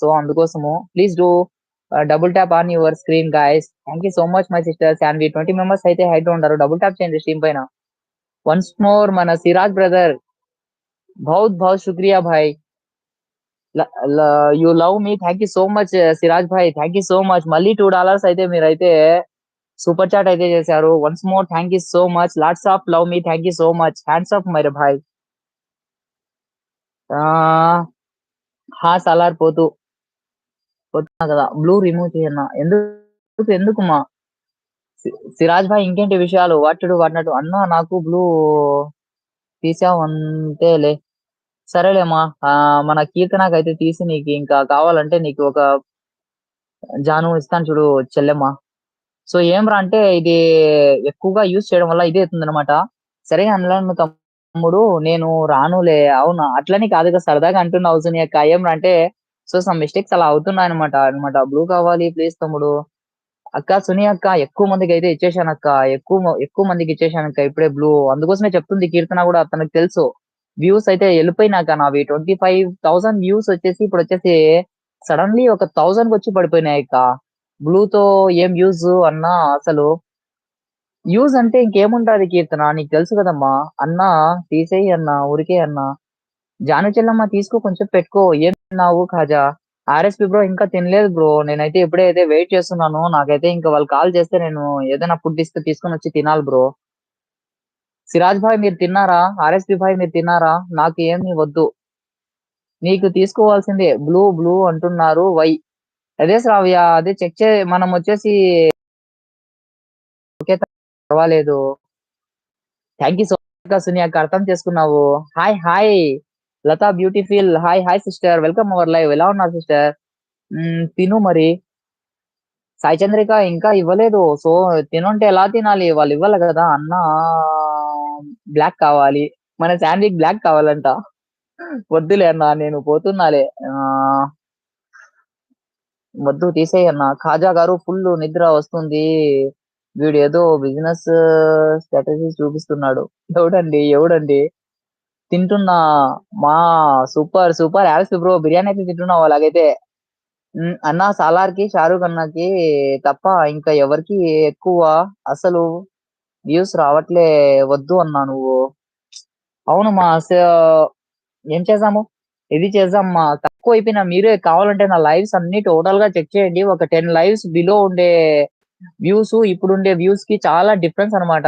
So అందుకోసము please do double tap on your screen guys thank you so much my sisters and me twenty members అయితే హైట్ ఉంటారు double tap చేయండి stream పైన. Once more మన Siraj brother బహుత్ బహుత్ శుక్రియా భాయ్. You love me thank you so much Siraj Bhai. Thank you so much మళ్ళీ టూ డాలర్స్ అయితే మీరైతే సూపర్ చాట్ అయితే చేశారు. Once more thank you so much lots of love me thank you so much hats off మరి భాయ్ హా సలార్ పోతూ పోతున్నా కదా. బ్లూ రిమూవ్ చేయన్నా. ఎందుకు ఎందుకు మా సిరాజ్ భాయ్ ఇంకేంటి విషయాలు? వాటుడు వాడినట్టు అన్నా నాకు బ్లూ తీసావు అంతేలే సరేలేమ్మా మన కీర్తనకు అయితే తీసి నీకు ఇంకా కావాలంటే నీకు ఒక జాను ఇస్తాను చూడు చెల్లెమ్మా. సో ఏం రా అంటే ఇది ఎక్కువగా యూజ్ చేయడం వల్ల ఇదే అవుతుంది అనమాట సరే అనలేను తమ్ముడు నేను రానులే. అవునా? అట్లని కాదు కదా సరదాగా అంటున్నావు సునీ అక్క. ఏం అంటే సో సమ్ మిస్టేక్స్ అలా అవుతున్నాయి అనమాట అనమాట బ్లూ కావాలి ప్లీజ్ తమ్ముడు. అక్క సునీ అక్క ఎక్కువ మందికి అయితే ఇచ్చేసాను అక్క. ఎక్కువ ఎక్కువ మందికి ఇచ్చేసాను అక్క. ఇప్పుడే బ్లూ. అందుకోసమే చెప్తుంది కీర్తన కూడా తనకు తెలుసు. వ్యూస్ అయితే వెళ్ళిపోయినాక నావి. ట్వంటీ ఫైవ్ థౌసండ్ వ్యూస్ వచ్చేసి ఇప్పుడు వచ్చేసి సడన్లీ ఒక థౌసండ్ వచ్చి పడిపోయినాయి అక్క. బ్లూ తో ఏం యూజ్ అన్నా అసలు యూజ్ అంటే ఇంకేముంటది కీర్తన. నీకు తెలుసు కదమ్మా. అన్నా తీసేయి అన్నా ఊరికే అన్నా. జాను చెల్లమ్మ తీసుకో కొంచెం పెట్టుకో. ఏం తిన్నావు ఖాజా? ఆర్ఎస్పి బ్రో ఇంకా తినలేదు బ్రో నేనైతే ఇప్పుడైతే వెయిట్ చేస్తున్నాను. నాకైతే ఇంకా వాళ్ళు కాల్ చేస్తే నేను ఏదైనా ఫుడ్ ఇస్తే తీసుకొని వచ్చి తినాలి బ్రో సిరాజ్ భాయ్ మీరు తిన్నారా? ఆర్ఎస్పి భాయ్ మీరు తిన్నారా? నాకు ఏమీ వద్దు. నీకు తీసుకోవాల్సిందే. బ్లూ బ్లూ అంటున్నారు. వై అదే శ్రావ్య అదే చెక్ చే మనం వచ్చేసి ఓకే పర్వాలేదు. థ్యాంక్ యూ సో మచ్ సునియాక అర్థం చేసుకున్నావు. Hi hi Latha beautiful. Hi hi sister welcome our live ఎలా ఉన్నారు సిస్టర్ తిను మరి. సాయి చంద్రిక ఇంకా ఇవ్వలేదు. సో తినుంటే ఎలా తినాలి? వాళ్ళు ఇవ్వాలి కదా అన్న బ్లాక్ కావాలి. మన శాండీకి బ్లాక్ కావాలంట. వద్దులే అన్న నేను పోతున్నాలే. ఆ, వద్దు తీసేయన్న ఖాజా గారు ఫుల్ నిద్ర వస్తుంది. వీడు ఏదో బిజినెస్ స్ట్రాటజీ చూపిస్తున్నాడు. ఎవడండి? ఎవడండి? తింటున్నా మా సూపర్ సూపర్ యాల్స్ బ్రో. బిర్యానీ అయితే తింటున్నావు అలాగైతే. అన్న సాలార్కి షారూక్ అన్నకి తప్ప ఇంకా ఎవరికి ఎక్కువ అసలు వ్యూస్ రావట్లే వద్దు అన్నా నువ్వు. అవును మా స- ఏం చేసాము ఇది చేద్దాం మా తక్కువ అయిపోయినా మీరే కావాలంటే నా లైవ్స్ అన్ని టోటల్గా చెక్ చేయండి. ఒక టెన్ లైవ్స్ బిలో ఉండే వ్యూస్ ఇప్పుడుండే వ్యూస్కి చాలా డిఫరెన్స్ అన్నమాట.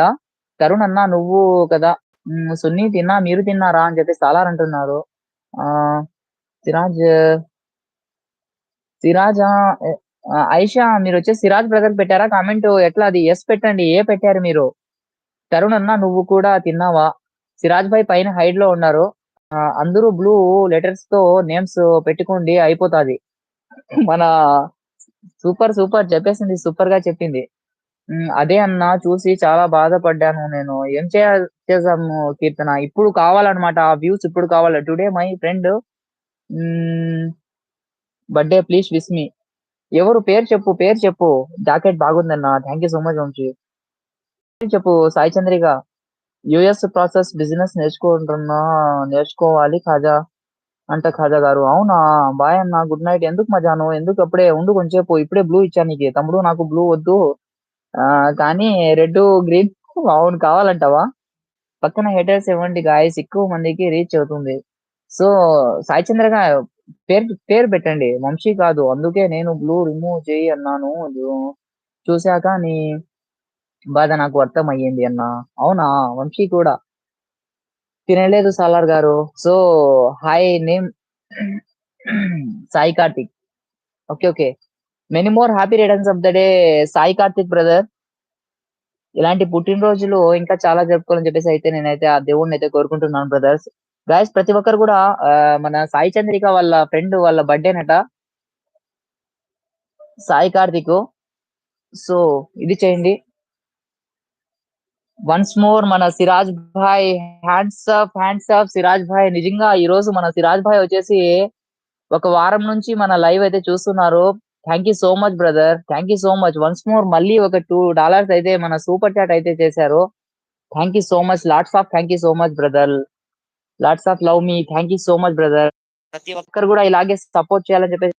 తరుణ్ అన్న నువ్వు కదా సున్ని తిన్నా మీరు తిన్నారా అని చెప్పి చాలా అంటున్నారు. ఆ సిరాజ్ సిరాజ్ ఐషా మీరు వచ్చి సిరాజ్ బ్రదర్ పెట్టారా? కామెంట్ ఎట్లా అది? ఎస్ పెట్టండి ఏ పెట్టారు మీరు? తరుణ్ అన్న నువ్వు కూడా తిన్నావా? సిరాజ్ భాయ్ పైన హైడ్లో ఉన్నారు. అందరూ బ్లూ లెటర్స్తో నేమ్స్ పెట్టుకోండి అయిపోతాది. మన సూపర్ సూపర్ చెప్పేసింది సూపర్గా చెప్పింది అదే అన్న చూసి చాలా బాధపడ్డాను నేను. ఏం చేసాము కీర్తన? ఇప్పుడు కావాలన్నమాట ఆ వ్యూస్ ఇప్పుడు కావాలి. Today my friend birthday please wish me ఎవరు? పేరు చెప్పు పేరు చెప్పు. జాకెట్ బాగుందన్న. Thank you so much Vamshi. చెప్పు Sai Chandrika US process business నేర్చుకుంటున్నా నేర్చుకోవాలి కాదా అంట ఖాజా గారు అవునా? బాయ్ అన్న గుడ్ నైట్. ఎందుకు మజాను? ఎందుకు అప్పుడే ఉండు కొంచెంసేపు. ఇప్పుడే బ్లూ ఇచ్చాను నీకు. తమ్ముడు నాకు బ్లూ వద్దు. ఆ, కానీ రెడ్ గ్రీన్. అవును కావాలంటావా? పక్కన హెటర్స్ ఇవ్వండి గాయస్ ఎక్కువ మందికి రీచ్ అవుతుంది. సో సాయి చంద్రగా పేరు పేరు పెట్టండి. వంశీ కాదు. అందుకే నేను బ్లూ రిమూవ్ చేయి అన్నాను. చూశాక నీ బాధ నాకు అర్థం అయ్యింది అన్న. అవునా? వంశీ కూడా. తినలేదు Salar garu. So hi name Sai Karthik. Okay okay. Many more happy returns of the day Sai Karthik brother ఇలాంటి పుట్టినరోజులు ఇంకా చాలా జరుపుకోవాలని చెప్పేసి అయితే నేనైతే ఆ దేవుడిని అయితే కోరుకుంటున్నాను బ్రదర్స్ గాయస్ ప్రతి ఒక్కరు కూడా మన సాయి చంద్రిక వాళ్ళ ఫ్రెండ్ వాళ్ళ బర్త్డే నట. సాయి కార్తిక్. సో ఇది చేయండి. వన్స్ మోర్ మన Siraj bhai hands off hands off Siraj bhai నిజంగా ఈ రోజు మన సిరాజ్ భాయ్ వచ్చేసి ఒక వారం నుంచి మన లైవ్ అయితే చూస్తున్నారు. Thank you so much brother thank you so much once more మళ్ళీ ఒక టూ డాలర్స్ అయితే మన సూపర్ చాట్ అయితే చేశారు. Thank you so much lots of thank you so much brother lots of love me thank you so much brother ప్రతి ఒక్కరు కూడా ఇలాగే సపోర్ట్ చేయాలని చెప్పేసి